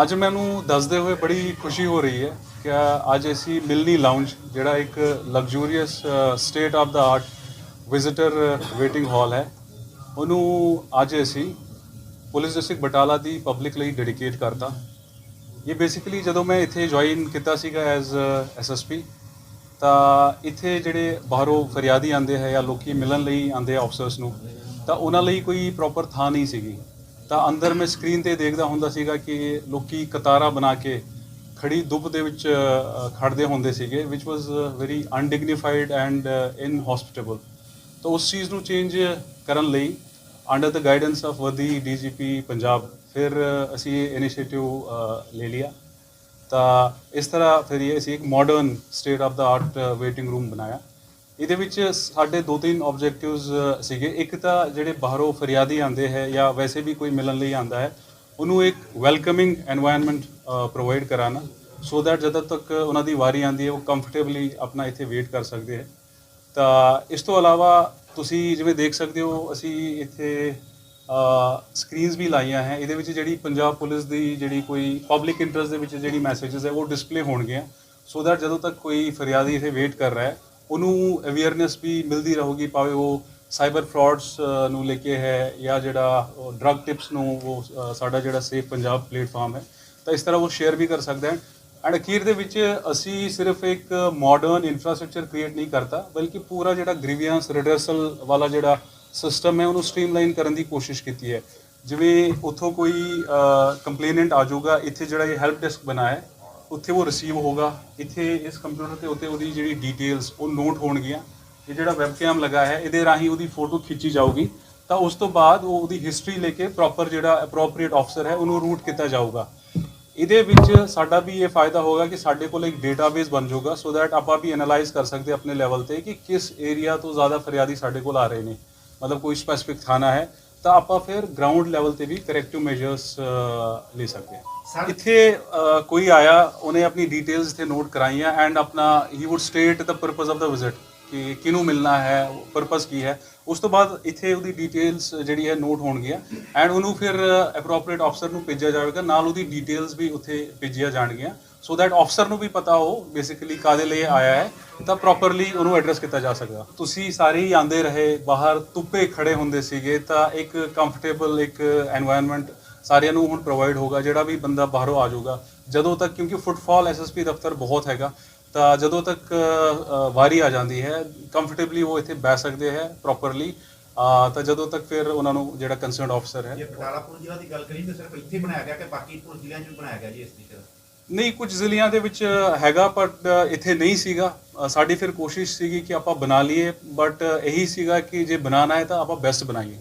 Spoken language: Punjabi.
ਅੱਜ ਮੈਨੂੰ ਦੱਸਦੇ ਹੋਏ ਬੜੀ ਖੁਸ਼ੀ ਹੋ ਰਹੀ ਹੈ ਕਿ ਅੱਜ ਅਸੀਂ ਮਿਲਨੀ ਲਾਉਂਜ ਜਿਹੜਾ ਇੱਕ luxurious state of the art visitor waiting hall ਹੈ। ਉਹਨੂੰ ਅੱਜ ਅਸੀਂ ਪੁਲਿਸ ਡਿਸਟ੍ਰਿਕਟ ਬਟਾਲਾ ਦੀ ਪਬਲਿਕ ਲਈ ਡੈਡੀਕੇਟ ਕਰਤਾ। ਇਹ ਬੇਸਿਕਲੀ ਜਦੋਂ ਮੈਂ ਇੱਥੇ ਜੁਆਇਨ ਕੀਤਾ ਸੀਗਾ ਐਜ਼ ਐਸਐਸਪੀ ਤਾਂ ਇੱਥੇ ਜਿਹੜੇ ਬਾਹਰੋਂ ਫਰਿਆਦੀ ਆਉਂਦੇ ਹੈ ਜਾਂ ਲੋਕੀ ਮਿਲਣ ਲਈ ਆਉਂਦੇ ਆ ਅਫਸਰਸ ਨੂੰ, ਤਾਂ ਉਹਨਾਂ ਲਈ ਕੋਈ ਪ੍ਰੋਪਰ ਥਾਂ ਨਹੀਂ ਸੀਗੀ। ਤਾਂ ਅੰਦਰ ਮੈਂ ਸਕਰੀਨ ਤੇ ਦੇਖਦਾ ਹੁੰਦਾ ਸੀਗਾ ਕਿ ਲੋਕੀ ਕਤਾਰਾਂ ਬਣਾ ਕੇ ਖੜੀ ਧੁੱਪ ਦੇ ਵਿੱਚ ਅ, ਖੜਦੇ ਹੁੰਦੇ ਸੀਗੇ which was very undignified and inhospitable ਤਾਂ ਉਸ ਚੀਜ਼ ਨੂੰ ਚੇਂਜ ਕਰਨ ਲਈ ਅੰਡਰ ਦ ਗਾਈਡੈਂਸ ਆਫ ਵਦੀ ਡੀਜੀਪੀ ਪੰਜਾਬ ਫਿਰ ਅਸੀਂ ਇਹ ਇਨੀਸ਼ੀਏਟਿਵ ਲੈ ਲਿਆ। ਤਾਂ ਇਸ ਤਰ੍ਹਾਂ ਫਿਰ ਇਹ ਅਸੀਂ ਇੱਕ modern state of the art waiting room ਬਣਾਇਆ। ਇਹਦੇ ਵਿੱਚ ਸਾਡੇ ਦੋ ਤਿੰਨ ਆਬਜੈਕਟਿਵਸ ਸੀਗੇ। ਇੱਕ ਤਾਂ ਜਿਹੜੇ ਬਾਹਰੋਂ ਫਰਿਆਦੀ ਆਉਂਦੇ ਹੈ ਜਾਂ ਵੈਸੇ ਵੀ ਕੋਈ ਮਿਲਣ ਲਈ ਆਉਂਦਾ ਹੈ, ਉਹਨੂੰ ਇੱਕ ਵੈਲਕਮਿੰਗ এনवायरमेंट ਪ੍ਰੋਵਾਈਡ ਕਰਾਣਾ ਸੋ ਦੈਟ ਜਦੋਂ ਤੱਕ ਉਹਨਾਂ ਦੀ ਵਾਰੀ ਆਂਦੀ ਹੈ, ਉਹ ਕੰਫਰਟੇਬਲੀ ਆਪਣਾ ਇੱਥੇ ਵੇਟ ਕਰ ਸਕਦੇ ਹੈ। ਤਾਂ ਇਸ ਤੋਂ ਇਲਾਵਾ ਤੁਸੀਂ ਜਿਵੇਂ ਦੇਖ ਸਕਦੇ ਹੋ, ਅਸੀਂ ਇੱਥੇ ਸਕਰੀਨਸ ਵੀ ਲਾਈਆਂ ਹੈ। ਇਹਦੇ ਵਿੱਚ ਜਿਹੜੀ ਪੰਜਾਬ ਪੁਲਿਸ ਦੀ ਜਿਹੜੀ ਕੋਈ ਪਬਲਿਕ ਇੰਟਰਸਟ ਦੇ ਵਿੱਚ ਜਿਹੜੀ ਮੈਸੇजेस ਹੈ, ਉਹ ਡਿਸਪਲੇ ਹੋਣਗੇ ਸੋ ਦੈਟ ਜਦੋਂ ਤੱਕ ਕੋਈ ਫਰਿਆਦੀ ਇੱਥੇ ਵੇਟ ਕਰ ਰਿਹਾ ਹੈ ਉਹਨੂੰ ਅਵੇਅਰਨੈਸ ਵੀ ਮਿਲਦੀ ਰਹੂਗੀ, ਭਾਵੇਂ ਉਹ ਸਾਈਬਰ ਫਰਾਡਸ ਨੂੰ ਲੈ ਕੇ ਹੈ ਜਾਂ ਜਿਹੜਾ ਡਰੱਗ ਟਿਪਸ ਨੂੰ ਉਹ ਸਾਡਾ ਜਿਹੜਾ ਸੇਫ ਪੰਜਾਬ ਪਲੇਟਫਾਰਮ ਹੈ, ਤਾਂ ਇਸ ਤਰ੍ਹਾਂ ਉਹ ਸ਼ੇਅਰ ਵੀ ਕਰ ਸਕਦੇ ਹਨ ਐਂਡ ਅਖੀਰ ਦੇ ਵਿੱਚ ਅਸੀਂ ਸਿਰਫ ਇੱਕ ਮਾਡਰਨ ਇਨਫਰਾਸਟ੍ਰਕਚਰ ਕ੍ਰੀਏਟ ਨਹੀਂ ਕਰਤਾ, ਬਲਕਿ ਪੂਰਾ ਜਿਹੜਾ ਗ੍ਰੀਵੀਅੰਸ ਰਿਡਰਸਲ ਵਾਲਾ ਜਿਹੜਾ ਸਿਸਟਮ ਹੈ, ਉਹਨੂੰ ਸਟ੍ਰੀਮਲਾਈਨ ਕਰਨ ਦੀ ਕੋਸ਼ਿਸ਼ ਕੀਤੀ ਹੈ। ਜਿਵੇਂ ਉੱਥੋਂ ਕੋਈ ਕੰਪਲੇਨੈਂਟ ਆ ਜਾਊਗਾ, ਇੱਥੇ ਜਿਹੜਾ ਇਹ ਹੈਲਪ ਡੈਸਕ ਬਣਾਇਆ ਹੈ ਉੱਥੇ ਉਹ ਰਿਸੀਵ ਹੋਗਾ ਇੱਥੇ ਇਸ ਕੰਪਿਊਟਰ ਤੇ ਉੱਤੇ ਉਹਦੀ ਜਿਹੜੀ ਡਿਟੇਲਸ ਉਹ ਨੋਟ ਹੋਣਗੀਆਂ। ਇਹ ਜਿਹੜਾ ਵੈਬਕੈਮ ਲੱਗਾ ਹੈ, ਇਹਦੇ ਰਾਹੀਂ ਉਹਦੀ ਫੋਟੋ ਖਿੱਚੀ ਜਾਊਗੀ। ਤਾਂ ਉਸ ਤੋਂ ਬਾਅਦ ਉਹ ਉਹਦੀ ਹਿਸਟਰੀ ਲੈ ਕੇ ਪ੍ਰੋਪਰ ਜਿਹੜਾ ਅਪਰੋਪਰੀਏਟ ਆਫਸਰ ਹੈ, ਉਹਨੂੰ ਰੂਟ ਕੀਤਾ ਜਾਊਗਾ। ਇਹਦੇ ਵਿੱਚ ਸਾਡਾ ਵੀ ਇਹ ਫਾਇਦਾ ਹੋਗਾ ਕਿ ਸਾਡੇ ਕੋਲ ਇੱਕ ਡੇਟਾਬੇਸ ਬਣ ਜਾਊਗਾ ਸੋ ਦੈਟ ਆਪਾਂ ਵੀ ਐਨਾਲਾਈਜ਼ ਕਰ ਸਕਦੇ ਆਪਣੇ ਲੈਵਲ ਤੇ ਕਿ ਕਿਸ ਏਰੀਆ ਤੋਂ ਜ਼ਿਆਦਾ ਫਰਿਆਦੀ ਸਾਡੇ ਕੋਲ ਆ ਰਹੇ ਨੇ। ਮਤਲਬ ਕੋਈ ਸਪੈਸਿਫਿਕ ਥਾਣਾ ਹੈ ਤਾਂ ਆਪਾਂ ਫਿਰ ਗਰਾਊਂਡ ਲੈਵਲ ਤੇ ਵੀ ਕਰੈਕਟਿਵ ਮੈਜਰਸ ਲੈ ਸਕਦੇ ਹਾਂ। ਇੱਥੇ ਕੋਈ ਆਇਆ ਉਹਨੇ ਆਪਣੀ ਡਿਟੇਲਸ ਇੱਥੇ ਨੋਟ ਕਰਾਈਆਂ ਐਂਡ ਆਪਣਾ ਹੀ would state the purpose of the visit ਕਿ ਕਿਹਨੂੰ ਮਿਲਣਾ ਹੈ ਪਰਪਸ ਕੀ ਹੈ, ਉਸ ਤੋਂ ਬਾਅਦ ਇੱਥੇ ਉਹਦੀ ਡਿਟੇਲਸ ਜਿਹੜੀ ਹੈ ਨੋਟ ਹੋਣਗੀਆਂ ਐਂਡ ਉਹਨੂੰ ਫਿਰ ਐਪਰੋਪਰੀਏਟ ਅਫਸਰ ਨੂੰ ਭੇਜਿਆ ਜਾਵੇਗਾ, ਨਾਲ ਉਹਦੀ ਡਿਟੇਲਸ ਵੀ ਉੱਥੇ ਭੇਜੀਆਂ ਜਾਣਗੀਆਂ ਸੋ ਦੈਟ ਅਫਸਰ ਨੂੰ ਵੀ ਪਤਾ ਹੋ ਬੇਸਿਕਲੀ ਕਾਦੇ ਲਈ ਆਇਆ ਹੈ, ਤਾਂ ਪ੍ਰੋਪਰਲੀ ਉਹਨੂੰ ਐਡਰੈਸ ਕੀਤਾ ਜਾ ਸਕਦਾ। ਤੁਸੀਂ ਸਾਰੇ ਹੀ ਆਂਦੇ ਰਹੇ, ਬਾਹਰ ਧੁੱਪੇ ਖੜੇ ਹੁੰਦੇ ਸੀਗੇ, ਤਾਂ ਇੱਕ ਕੰਫਰਟੇਬਲ ਇੱਕ এনवायरमेंट ਸਾਰਿਆਂ ਨੂੰ ਹੁਣ ਪ੍ਰੋਵਾਈਡ ਹੋਗਾ ਜਿਹੜਾ ਵੀ ਬੰਦਾ ਬਾਹਰੋਂ ਆ ਜਾਊਗਾ। ਜਦੋਂ ਤੱਕ ਕਿਉਂਕਿ ਫੁੱਟਫਾਲ ਐਸਐਸਪੀ ਦਫ਼ਤਰ ਬਹੁਤ ਹੈਗਾ ਤਾਂ ਜਦੋਂ ਤੱਕ ਵਾਰੀ ਆ ਜਾਂਦੀ ਹੈ ਕੰਫਰਟੇਬਲੀ ਉਹ ਇੱਥੇ ਬਹਿ ਸਕਦੇ ਹੈ ਪ੍ਰੋਪਰਲੀ ਤਾਂ ਜਦੋਂ ਤੱਕ ਫਿਰ ਉਹਨਾਂ ਨੂੰ ਜਿਹੜਾ ਕੰਸਰਨਡ ਅਫਸਰ ਹੈ। ਜੇ ਬਟਾਲਾ ਪੁਲਿਸ ਜ਼ਿਲ੍ਹਾ ਦੀ ਗੱਲ ਕਰੀਏ ਤਾਂ ਸਿਰਫ ਇੱਥੇ ਬਣਾਇਆ ਗਿਆ ਕਿ ਬਾਕੀ ਪੁਲਿਸ ਜ਼ਿਲ੍ਹਿਆਂ 'ਚ ਵੀ ਬਣਾਇਆ ਗਿਆ ਜੀ ਇਸ ਤਰੀਕੇ ਦਾ ਨਹੀਂ ਕੁਝ ਜ਼ਿਲ੍ਹਿਆਂ ਦੇ ਵਿੱਚ ਹੈਗਾ ਬਟ ਇੱਥੇ ਨਹੀਂ ਸੀਗਾ। ਸਾਡੀ ਫਿਰ ਕੋਸ਼ਿਸ਼ ਸੀਗੀ ਕਿ ਆਪਾਂ ਬਣਾ ਲਈਏ ਬਟ ਇਹੀ ਸੀਗਾ ਕਿ ਜੇ ਬਣਾਉਣਾ ਹੈ ਤਾਂ ਆਪਾਂ ਬੈਸਟ ਬਣਾਈਏ।